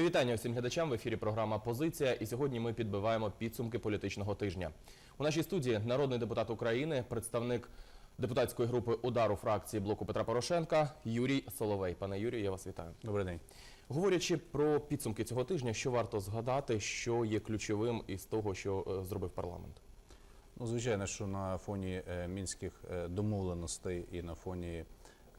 Мої вітання всім глядачам в ефірі програма Позиція. І сьогодні ми підбиваємо підсумки політичного тижня. У нашій студії народний депутат України, представник депутатської групи удару фракції блоку Петра Порошенка Юрій Соловей. Пане Юрію, я вас вітаю. Добрий день. Говорячи про підсумки цього тижня, що варто згадати, що є ключовим із того, що е, зробив парламент. Ну, звичайно, що на фоні е, мінських е, домовленостей і на фоні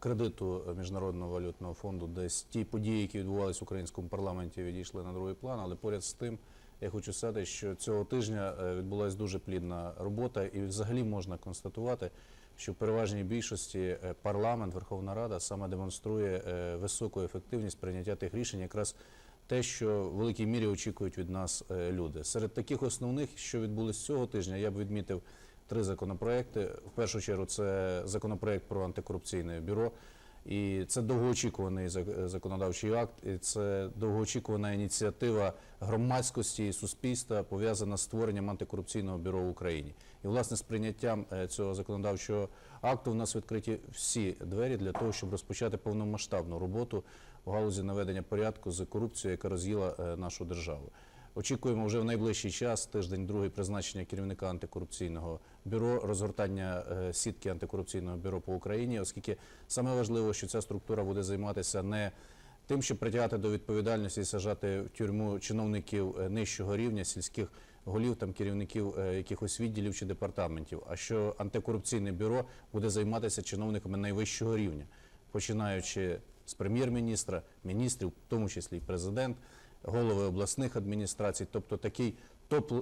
кредиту Міжнародного валютного фонду, десь ті події, які відбувалися в українському парламенті, відійшли на другий план. Але поряд з тим, я хочу сказати, що цього тижня е, відбулася дуже плідна робота, і взагалі можна констатувати, що в переважній більшості е, парламент, Верховна Рада саме демонструє е, високу ефективність прийняття тих рішень, якраз те, що в великій мірі очікують від нас люди. Серед таких основних, що відбулись цього тижня, я б відмітив три законопроекти. В першу чергу, це законопроект про антикорупційне бюро. І це довгоочікуваний законодавчий акт, і це довгоочікувана ініціатива громадськості і суспільства пов'язана з створенням антикорупційного бюро в Україні. І власне з прийняттям е, цього законодавчого акту в нас відкриті всі двері для того, щоб розпочати повномасштабну роботу в галузі наведення порядку з корупцією, яка роз'їла е, нашу державу. Очікуємо вже в найближчий час, тиждень другий, призначення керівника антикорупційного бюро, розгортання е, сітки антикорупційного бюро по Україні, оскільки саме важливо, що ця структура буде займатися не тим, щоб притягати до відповідальності і сажати в тюрму чиновників е, нижчого рівня, сільських голів, там керівників е, якихось відділів чи департаментів, а що антикорупційне бюро буде займатися чиновниками найвищого рівня, починаючи з прем'єр-міністра, міністрів, в тому числі і президент, голови обласних адміністрацій, тобто такий топ,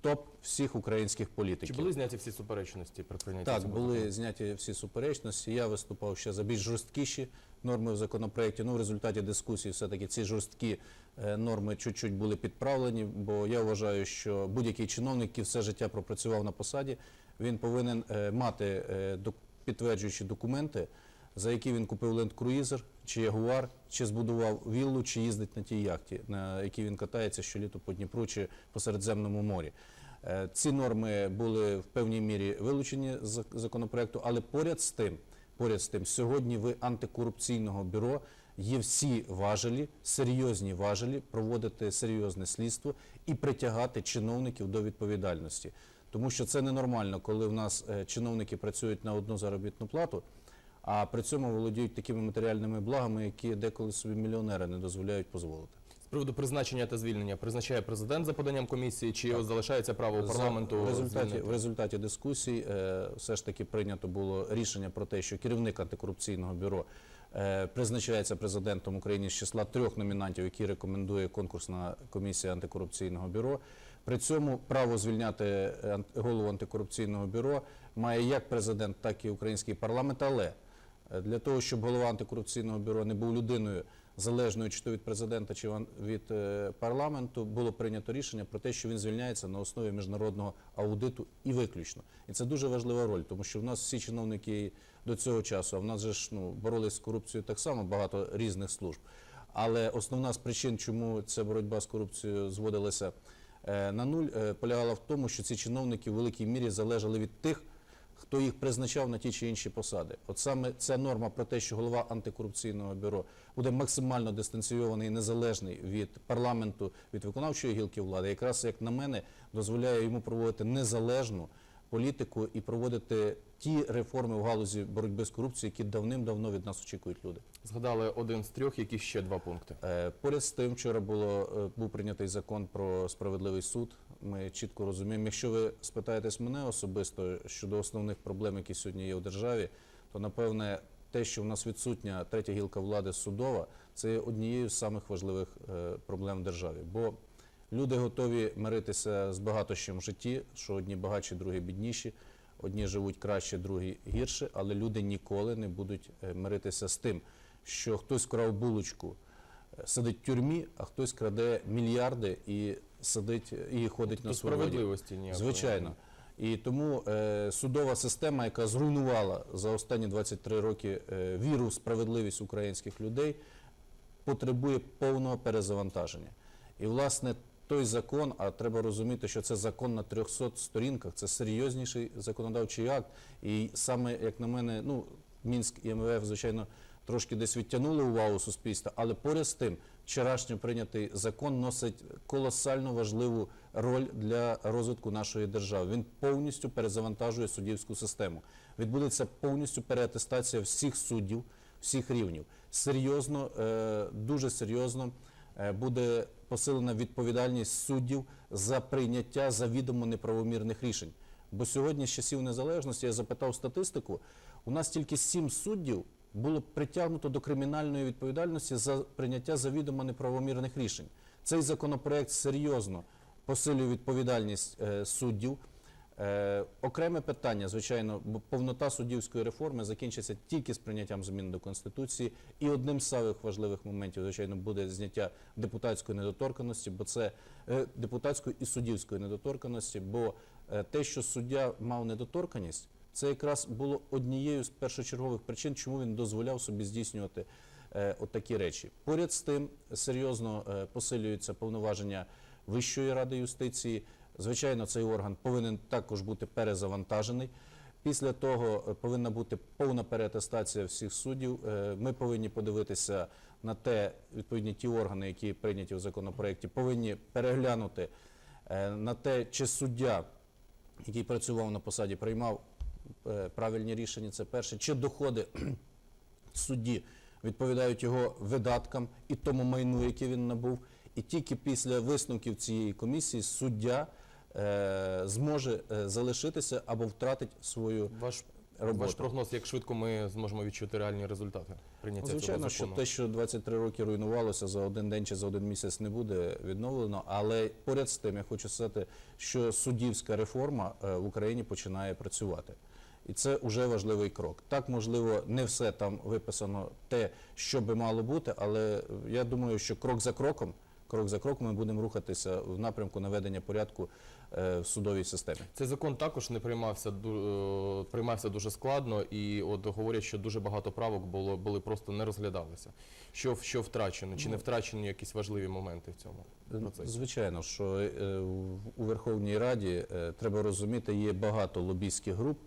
топ всіх українських політиків. Чи були зняті всі суперечності при прийнятті Так, були зняті всі суперечності. Я виступав ще за більш жорсткіші норми в законопроекті. Ну, в результаті дискусії все-таки ці жорсткі е, норми чуть-чуть були підправлені, бо я вважаю, що будь-який чиновник, який все життя пропрацював на посаді, він повинен е, мати е, підтверджуючі документи, за які він купив ленд-круїзер, чи ягуар, чи збудував віллу, чи їздить на тій яхті, на якій він катається щоліто по Дніпру чи по Середземному морі. Е, Ці норми були в певній мірі вилучені з законопроекту, але поряд з тим, поряд з тим, сьогодні в антикорупційного бюро є всі важелі, серйозні важелі проводити серйозне слідство і притягати чиновників до відповідальності. Тому що це ненормально, коли в нас е, чиновники працюють на одну заробітну плату, а при цьому володіють такими матеріальними благами, які деколи собі мільйонери не дозволяють дозволити. З приводу призначення та звільнення призначає президент за поданням комісії, чи залишається право у парламенту в результаті, звільнити? в результаті дискусій е, все ж таки прийнято було рішення про те, що керівник антикорупційного бюро е, призначається президентом України з числа трьох номінантів, які рекомендує конкурсна комісія антикорупційного бюро. При цьому право звільняти е, голову антикорупційного бюро має як президент, так і український парламент. Але для того, щоб голова антикорупційного бюро не був людиною залежною чи то від президента, чи від е, парламенту, було прийнято рішення про те, що він звільняється на основі міжнародного аудиту і виключно. І це дуже важлива роль, тому що в нас всі чиновники до цього часу, а в нас же ж ну боролись з корупцією так само багато різних служб. Але основна з причин, чому ця боротьба з корупцією зводилася е, на нуль, е, полягала в тому, що ці чиновники в великій мірі залежали від тих, хто їх призначав на ті чи інші посади. От саме ця норма про те, що голова антикорупційного бюро буде максимально дистанційований і незалежний від парламенту, від виконавчої гілки влади, якраз як на мене дозволяє йому проводити незалежну політику і проводити ті реформи в галузі боротьби з корупцією, які давним-давно від нас очікують люди. Згадали один з трьох, які ще два пункти. Е, Поряд з тим, вчора було е, був прийнятий закон про справедливий суд. Ми чітко розуміємо. Якщо ви спитаєтесь мене особисто щодо основних проблем, які сьогодні є у державі, то напевне те, що в нас відсутня третя гілка влади судова, це є однією з самих важливих е, проблем в державі. Бо люди готові миритися з багатощем в житті, що одні багатші, другі бідніші. Одні живуть краще, другі гірше, але люди ніколи не будуть е, миритися з тим, що хтось вкрав булочку, сидить в тюрмі, а хтось краде мільярди і сидить і ходить на До свободі. справедливості ніякої. Звичайно. І тому е, судова система, яка зруйнувала за останні 23 роки е, віру в справедливість українських людей, потребує повного перезавантаження. І, власне, той закон, а треба розуміти, що це закон на 300 сторінках, це серйозніший законодавчий акт. І саме, як на мене, ну, Мінськ і МВФ, звичайно, трошки десь відтягнули увагу суспільства, але поряд з тим вчорашньо прийнятий закон носить колосально важливу роль для розвитку нашої держави. Він повністю перезавантажує суддівську систему. Відбудеться повністю переатестація всіх суддів, всіх рівнів. Серйозно, е, дуже серйозно е, буде посилена відповідальність суддів за прийняття завідомо неправомірних рішень. Бо сьогодні, з часів незалежності, я запитав статистику, у нас тільки сім суддів було притягнуто до кримінальної відповідальності за прийняття завідомо неправомірних рішень. Цей законопроект серйозно посилює відповідальність е, суддів. Е, окреме питання, звичайно, бо повнота суддівської реформи закінчиться тільки з прийняттям змін до Конституції. І одним з самих важливих моментів, звичайно, буде зняття депутатської недоторканності, бо це е, депутатської і суддівської недоторканності, бо те, що суддя мав недоторканність, це якраз було однією з першочергових причин, чому він дозволяв собі здійснювати е, от речі. Поряд з тим серйозно е, посилюються повноваження Вищої ради юстиції. Звичайно, цей орган повинен також бути перезавантажений. Після того е, повинна бути повна переатестація всіх суддів. Ми повинні подивитися на те, відповідні ті органи, які прийняті в законопроекті, повинні переглянути на те, чи суддя, який працював на посаді, приймав правильні рішення. Це перше, чи доходи судді відповідають його видаткам і тому майну, яке він набув. І тільки після висновків цієї комісії суддя е, зможе е, залишитися або втратить свою Ваш, роботу. ваш прогноз, як швидко ми зможемо відчути реальні результати прийняття Звичайно, цього що те, що 23 роки руйнувалося за один день чи за один місяць не буде відновлено. Але поряд з тим я хочу сказати, що суддівська реформа е, в Україні починає працювати. І це вже важливий крок. Так, можливо, не все там виписано те, що би мало бути, але я думаю, що крок за кроком, крок за кроком ми будемо рухатися в напрямку наведення порядку е, в судовій системі. Цей закон також не приймався е, приймався дуже складно, і от говорять, що дуже багато правок було були просто не розглядалися. Що що втрачено? Чи не втрачені якісь важливі моменти в цьому процесі? Звичайно, що е, у Верховній Раді треба розуміти, є багато лобійських груп,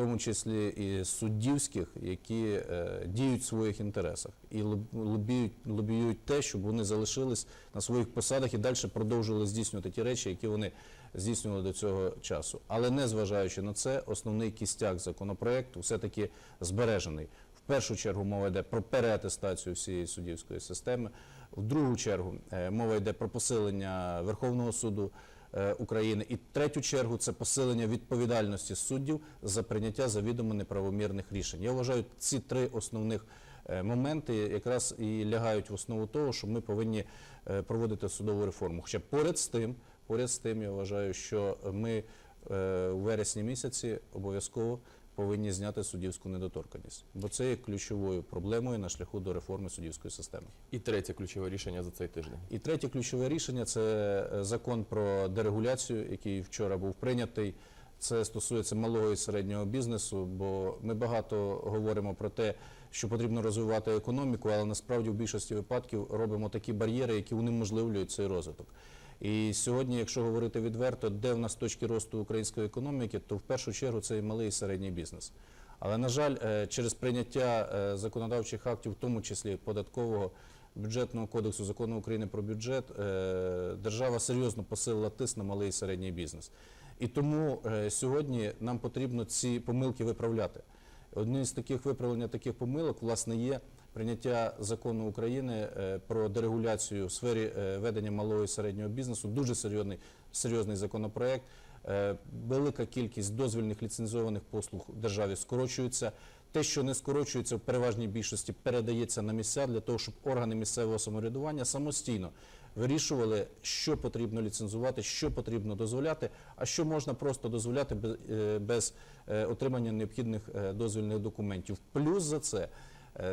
тому числі і суддівських, які е, діють в своїх інтересах і лоб- лобіють, лобіюють те, щоб вони залишились на своїх посадах і далі продовжували здійснювати ті речі, які вони здійснювали до цього часу. Але незважаючи на це, основний кістяк законопроекту все-таки збережений. В першу чергу мова йде про переатестацію всієї суддівської системи. В другу чергу е, мова йде про посилення Верховного суду України. І третю чергу це посилення відповідальності суддів за прийняття завідомо неправомірних рішень. Я вважаю, ці три основних е, моменти якраз і лягають в основу того, що ми повинні е, проводити судову реформу. Хоча поряд з тим, поряд з тим, я вважаю, що ми е, у вересні місяці обов'язково повинні зняти суддівську недоторканність, бо це є ключовою проблемою на шляху до реформи суддівської системи. І третє ключове рішення за цей тиждень. І третє ключове рішення це е, закон про дерегуляцію, який вчора був прийнятий. Це стосується малого і середнього бізнесу, бо ми багато говоримо про те, що потрібно розвивати економіку, але насправді в більшості випадків робимо такі бар'єри, які унеможливлюють цей розвиток. І сьогодні, якщо говорити відверто, де в нас точки росту української економіки, то в першу чергу це і малий і середній бізнес. Але на жаль, е, через прийняття е, законодавчих актів, в тому числі податкового бюджетного кодексу закону України про бюджет, е, держава серйозно посилила тиск на малий і середній бізнес. І тому сьогодні нам потрібно ці помилки виправляти. Одним з таких виправлення таких помилок, власне, є прийняття закону України е, про дерегуляцію в сфері е, ведення малого і середнього бізнесу. Дуже серйозний, серйозний законопроект. Е, Велика кількість дозвільних ліцензованих послуг в державі скорочується. Те, що не скорочується в переважній більшості, передається на місця для того, щоб органи місцевого самоврядування самостійно вирішували, що потрібно ліцензувати, що потрібно дозволяти, а що можна просто дозволяти без, отримання необхідних дозвільних документів. Плюс за це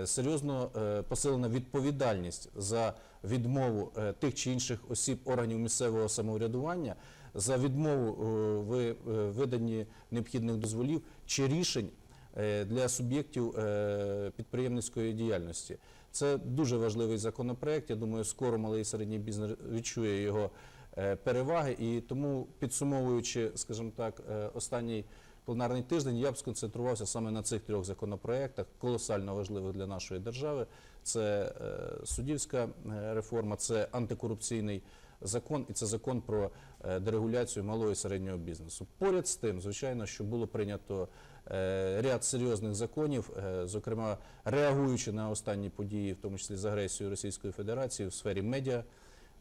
серйозно е, посилена відповідальність за відмову е, тих чи інших осіб органів місцевого самоврядування за відмову е, в е, необхідних дозволів чи рішень е, для суб'єктів е, підприємницької діяльності. Це дуже важливий законопроект. Я думаю, скоро малий і середній бізнес відчує його е, переваги. І тому, підсумовуючи, скажімо так, е, останній пленарний тиждень, я б сконцентрувався саме на цих трьох законопроектах, колосально важливих для нашої держави. Це е, суддівська е, реформа, це антикорупційний закон і це закон про е, дерегуляцію малого і середнього бізнесу. Поряд з тим, звичайно, що було прийнято ряд серйозних законів, зокрема реагуючи на останні події, в тому числі з агресією Російської Федерації в сфері медіа.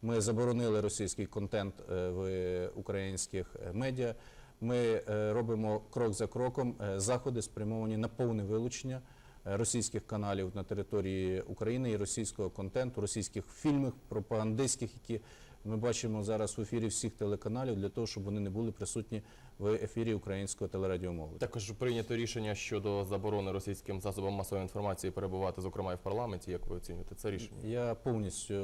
Ми заборонили російський контент в українських медіа. Ми е, робимо крок за кроком е, заходи, спрямовані на повне вилучення е, російських каналів на території України і російського контенту, російських фільмів, пропагандистських, які ми бачимо зараз в ефірі всіх телеканалів, для того, щоб вони не були присутні в ефірі українського телерадіомовлення. Також прийнято рішення щодо заборони російським засобам масової інформації перебувати, зокрема і в парламенті. Як ви оцінюєте це рішення? Я повністю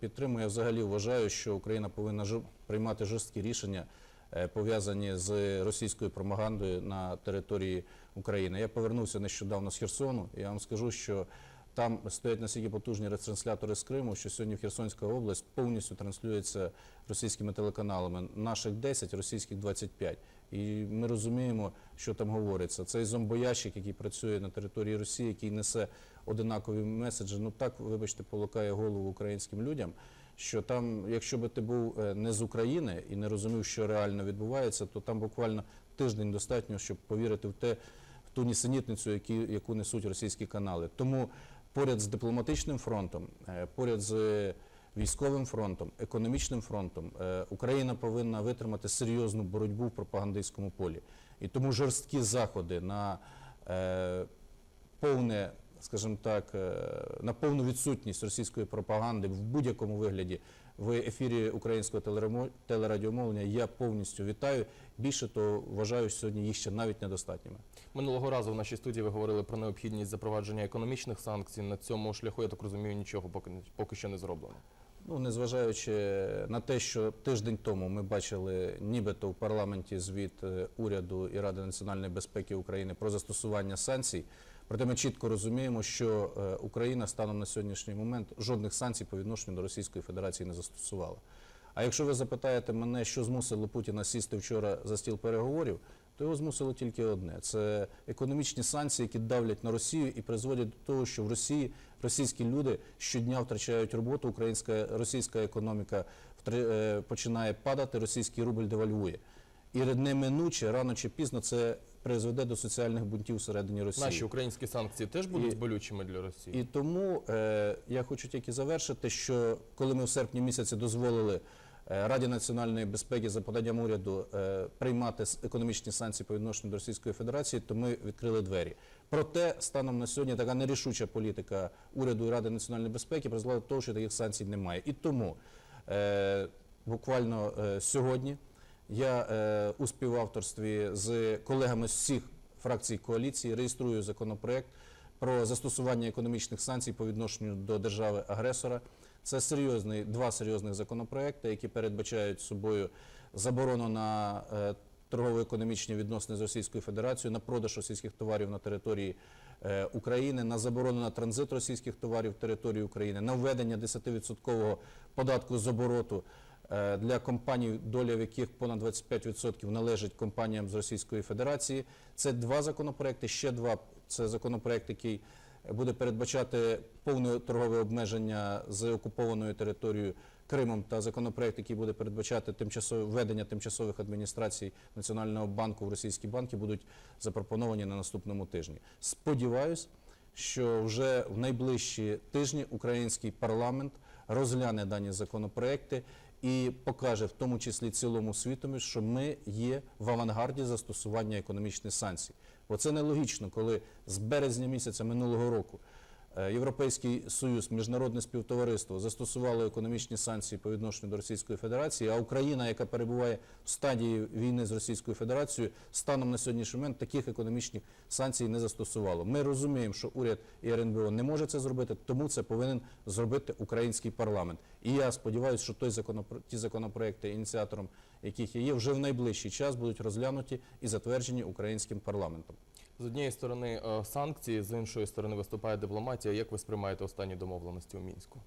підтримую. Я взагалі вважаю, що Україна повинна приймати жорсткі рішення, пов'язані з російською пропагандою на території України. Я повернувся нещодавно з Херсону. Я вам скажу, що там стоять настільки потужні ретранслятори з Криму, що сьогодні Херсонська область повністю транслюється російськими телеканалами. Наших 10, російських 25. І ми розуміємо, що там говориться. Цей зомбоящик, який працює на території Росії, який несе одинакові меседжі, ну так, вибачте, полукає голову українським людям. Що там, якщо би ти був е, не з України і не розумів, що реально відбувається, то там буквально тиждень достатньо, щоб повірити в те, в ту нісенітницю, які, яку несуть російські канали. Тому поряд з дипломатичним фронтом, е, поряд з військовим фронтом, економічним фронтом, е, Україна повинна витримати серйозну боротьбу в пропагандистському полі. І тому жорсткі заходи на повне, скажімо так, е, на повну відсутність російської пропаганди в будь-якому вигляді в ефірі українського телерадіомовлення я повністю вітаю. Більше того, вважаю, що сьогодні їх ще навіть недостатніми. Минулого разу в нашій студії ви говорили про необхідність запровадження економічних санкцій. На цьому шляху я так розумію, нічого поки поки що не зроблено. Ну, незважаючи на те, що тиждень тому ми бачили нібито в парламенті звіт е, уряду і Ради національної безпеки України про застосування санкцій, проте ми чітко розуміємо, що е, Україна станом на сьогоднішній момент жодних санкцій по відношенню до Російської Федерації не застосувала. А якщо ви запитаєте мене, що змусило Путіна сісти вчора за стіл переговорів, то його змусило тільки одне: це економічні санкції, які давлять на Росію і призводять до того, що в Росії російські люди щодня втрачають роботу, українська російська економіка е, починає падати, російський рубль девальвує. І неминуче, рано чи пізно, це призведе до соціальних бунтів всередині Росії. Наші українські санкції теж будуть І- болючими для Росії. І тому е, я хочу тільки завершити, що коли ми в серпні місяці дозволили е, Раді національної безпеки за поданням уряду е, приймати економічні санкції по відношенню до Російської Федерації, то ми відкрили двері. Проте станом на сьогодні така нерішуча політика уряду і Ради національної безпеки призвела до того, що таких санкцій немає. І тому е, буквально е, сьогодні я е, у співавторстві з колегами з всіх фракцій коаліції реєструю законопроект про застосування економічних санкцій по відношенню до держави-агресора. Це серйозний, два серйозних законопроекти, які передбачають собою заборону на е, торгово-економічні відносини з Російською Федерацією, на продаж російських товарів на території е, України, на заборону на транзит російських товарів в територію України, на введення 10% податку з обороту для компаній, доля в яких понад 25% належить компаніям з Російської Федерації. Це два законопроекти. Ще два це законопроект, який буде передбачати повне торгове обмеження з окупованою територією Кримом та законопроект, який буде передбачати тимчасове введення тимчасових адміністрацій Національного банку в російські банки, будуть запропоновані на наступному тижні. Сподіваюсь, що вже в найближчі тижні український парламент розгляне дані законопроекти і покаже, в тому числі цілому світу, що ми є в авангарді застосування економічних санкцій. Бо це нелогічно, коли з березня місяця минулого року Європейський Союз, міжнародне співтовариство застосувало економічні санкції по відношенню до Російської Федерації, а Україна, яка перебуває в стадії війни з Російською Федерацією, станом на сьогоднішній момент таких економічних санкцій не застосувало. Ми розуміємо, що уряд і РНБО не може це зробити, тому це повинен зробити український парламент. І я сподіваюся, що той законопро- ті законопроекти, ініціатором яких є, вже в найближчий час будуть розглянуті і затверджені українським парламентом. З однієї сторони е, санкції, з іншої сторони виступає дипломатія. Як ви сприймаєте останні домовленості у мінську?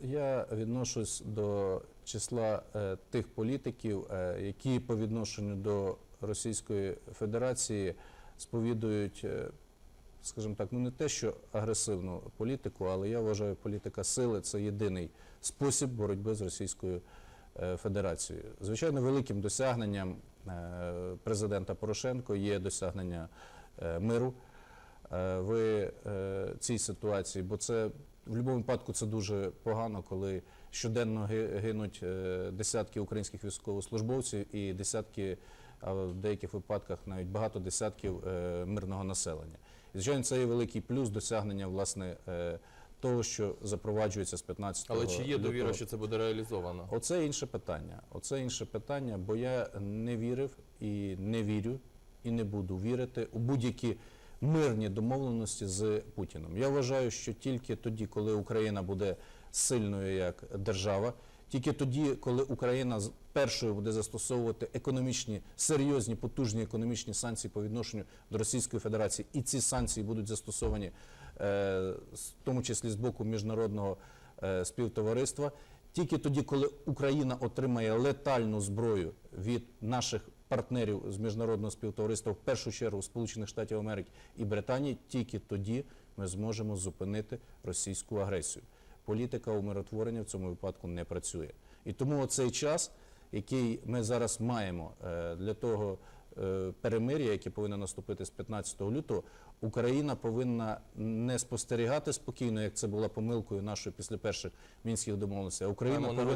Я відношусь до числа е, тих політиків, е, які по відношенню до Російської Федерації сповідують, е, скажімо так, ну не те, що агресивну політику, але я вважаю, політика сили це єдиний спосіб боротьби з Російською е, Федерацією. Звичайно, великим досягненням президента Порошенко є досягнення е, миру е, в е, цій ситуації, бо це в будь-якому випадку це дуже погано, коли щоденно гинуть е, десятки українських військовослужбовців і десятки, а в деяких випадках навіть багато десятків е, мирного населення. І звичайно, це є великий плюс досягнення власне е, того, що запроваджується з 15 Але чи є довіра, що це буде реалізовано? Оце інше питання. Оце інше питання, бо я не вірив і не вірю, і не буду вірити у будь-які мирні домовленості з Путіном. Я вважаю, що тільки тоді, коли Україна буде сильною як держава, тільки тоді, коли Україна першою буде застосовувати економічні, серйозні, потужні економічні санкції по відношенню до Російської Федерації, і ці санкції будуть застосовані, в тому числі з боку міжнародного е, співтовариства, тільки тоді, коли Україна отримає летальну зброю від наших партнерів з міжнародного співтовариства, в першу чергу Сполучених Штатів Америки і Британії, тільки тоді ми зможемо зупинити російську агресію. Політика умиротворення в цьому випадку не працює. І тому оцей час, який ми зараз маємо е, для того е, перемир'я, яке повинно наступити з 15 лютого, Україна повинна не спостерігати спокійно, як це була помилкою нашою після перших мінських домовленостей. Україна повинна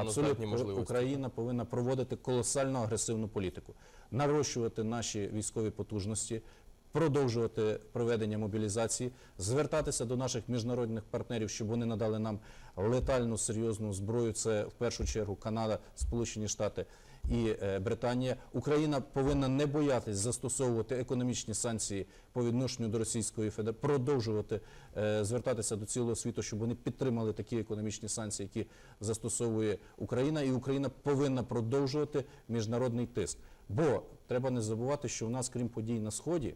абсолютно. Україна повинна проводити колосально агресивну політику, нарощувати наші військові потужності, продовжувати проведення мобілізації, звертатися до наших міжнародних партнерів, щоб вони надали нам летальну серйозну зброю. Це в першу чергу Канада, Сполучені Штати і е, Британія. Україна повинна не боятись застосовувати економічні санкції по відношенню до Російської Федерації, продовжувати е, звертатися до цілого світу, щоб вони підтримали такі економічні санкції, які застосовує Україна, і Україна повинна продовжувати міжнародний тиск. Бо треба не забувати, що у нас, крім подій на сході,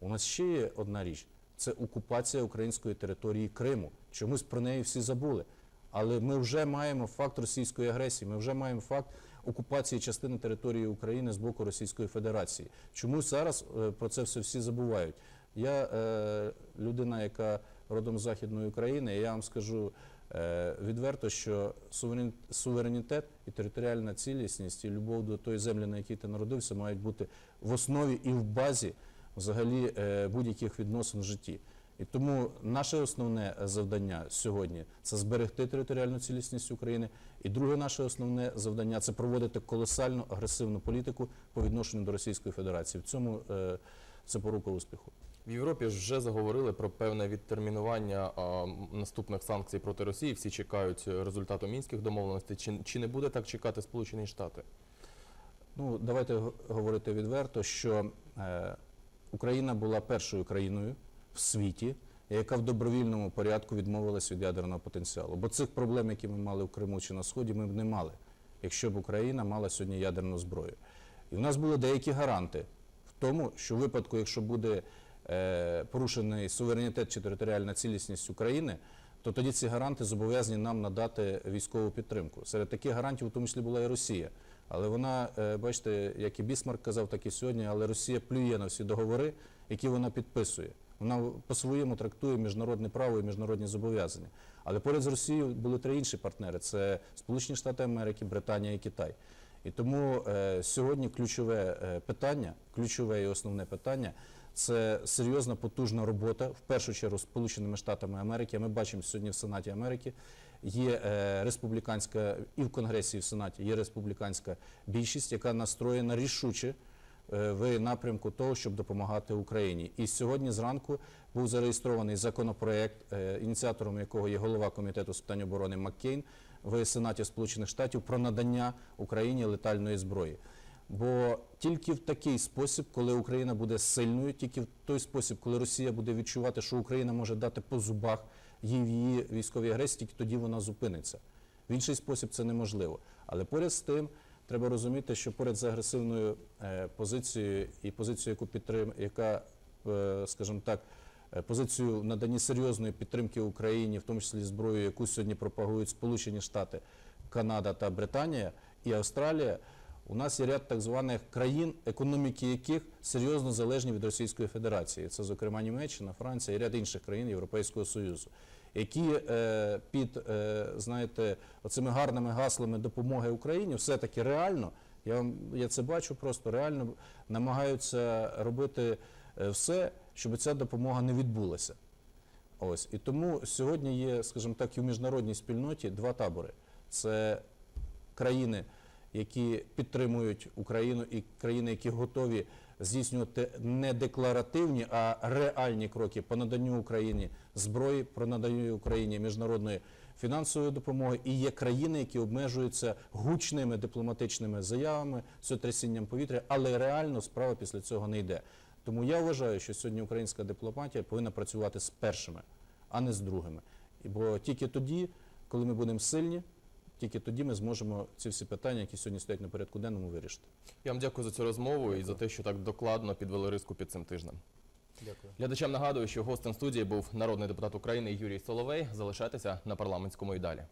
у нас ще є одна річ: це окупація української території Криму. Чомусь про неї всі забули. Але ми вже маємо факт російської агресії, ми вже маємо факт окупації частини території України з боку Російської Федерації. Чомусь зараз е, про це все всі забувають. Я е, людина, яка родом з Західної України, і я вам скажу е, відверто, що суверенітет і територіальна цілісність і любов до тої землі, на якій ти народився, мають бути в основі і в базі взагалі е, будь-яких відносин в житті. І тому наше основне завдання сьогодні це зберегти територіальну цілісність України. І друге наше основне завдання це проводити колосальну агресивну політику по відношенню до Російської Федерації. В цьому е, це порука успіху. В Європі ж вже заговорили про певне відтермінування а, наступних санкцій проти Росії. Всі чекають е, результату мінських домовленостей. Чи, чи не буде так чекати Сполучені Штати? Ну, давайте говорити відверто, що е, Україна була першою країною в світі, яка в добровільному порядку відмовилась від ядерного потенціалу. Бо цих проблем, які ми мали в Криму чи на Сході, ми б не мали, якщо б Україна мала сьогодні ядерну зброю. І в нас були деякі гаранти в тому, що в випадку, якщо буде е, порушений суверенітет чи територіальна цілісність України, то тоді ці гаранти зобов'язані нам надати військову підтримку. Серед таких гарантів, у тому числі, була і Росія. Але вона, е, бачите, як і Бісмарк казав, так і сьогодні, але Росія плює на всі договори, які вона підписує. Вона по-своєму трактує міжнародне право і міжнародні зобов'язання. Але поряд з Росією були три інші партнери: це Сполучені Штати Америки, Британія і Китай. І тому е, сьогодні ключове е, питання, ключове і основне питання це серйозна потужна робота, в першу чергу Сполученими Штатами Америки. Ми бачимо сьогодні в Сенаті Америки. Є е, республіканська і в Конгресі, і в Сенаті є республіканська більшість, яка настроєна рішуче в напрямку того, щоб допомагати Україні. І сьогодні зранку був зареєстрований законопроект, е, ініціатором якого є голова комітету з питань оборони Маккейн в Сенаті Сполучених Штатів про надання Україні летальної зброї. Бо тільки в такий спосіб, коли Україна буде сильною, тільки в той спосіб, коли Росія буде відчувати, що Україна може дати по зубах їй в її військовій агресії, тільки тоді вона зупиниться. В інший спосіб це неможливо. Але поряд з тим треба розуміти, що поряд з агресивною е, позицією і позицією, яку підтрим, яка, е, скажімо так, е, позицію в наданні серйозної підтримки Україні, в тому числі зброю, яку сьогодні пропагують Сполучені Штати, Канада та Британія і Австралія. У нас є ряд так званих країн, економіки яких серйозно залежні від Російської Федерації. Це, зокрема, Німеччина, Франція і ряд інших країн Європейського Союзу, які е, під е, знаєте, оцими гарними гаслами допомоги Україні все-таки реально, я вам я це бачу, просто реально намагаються робити е, все, щоб ця допомога не відбулася. Ось і тому сьогодні є, скажімо так, і в міжнародній спільноті два табори: це країни, які підтримують Україну, і країни, які готові здійснювати не декларативні, а реальні кроки по наданню Україні зброї, про наданню Україні міжнародної фінансової допомоги. І є країни, які обмежуються гучними дипломатичними заявами, сотрясінням повітря, але реально справа після цього не йде. Тому я вважаю, що сьогодні українська дипломатія повинна працювати з першими, а не з другими. Бо тільки тоді, коли ми будемо сильні, тільки тоді ми зможемо ці всі питання, які сьогодні стоять на порядку денному, вирішити. Я вам дякую за цю розмову і за те, що так докладно підвели риску під цим тижнем. Дякую. Глядачам нагадую, що гостем студії був народний депутат України Юрій Соловей. Залишайтеся на парламентському і далі.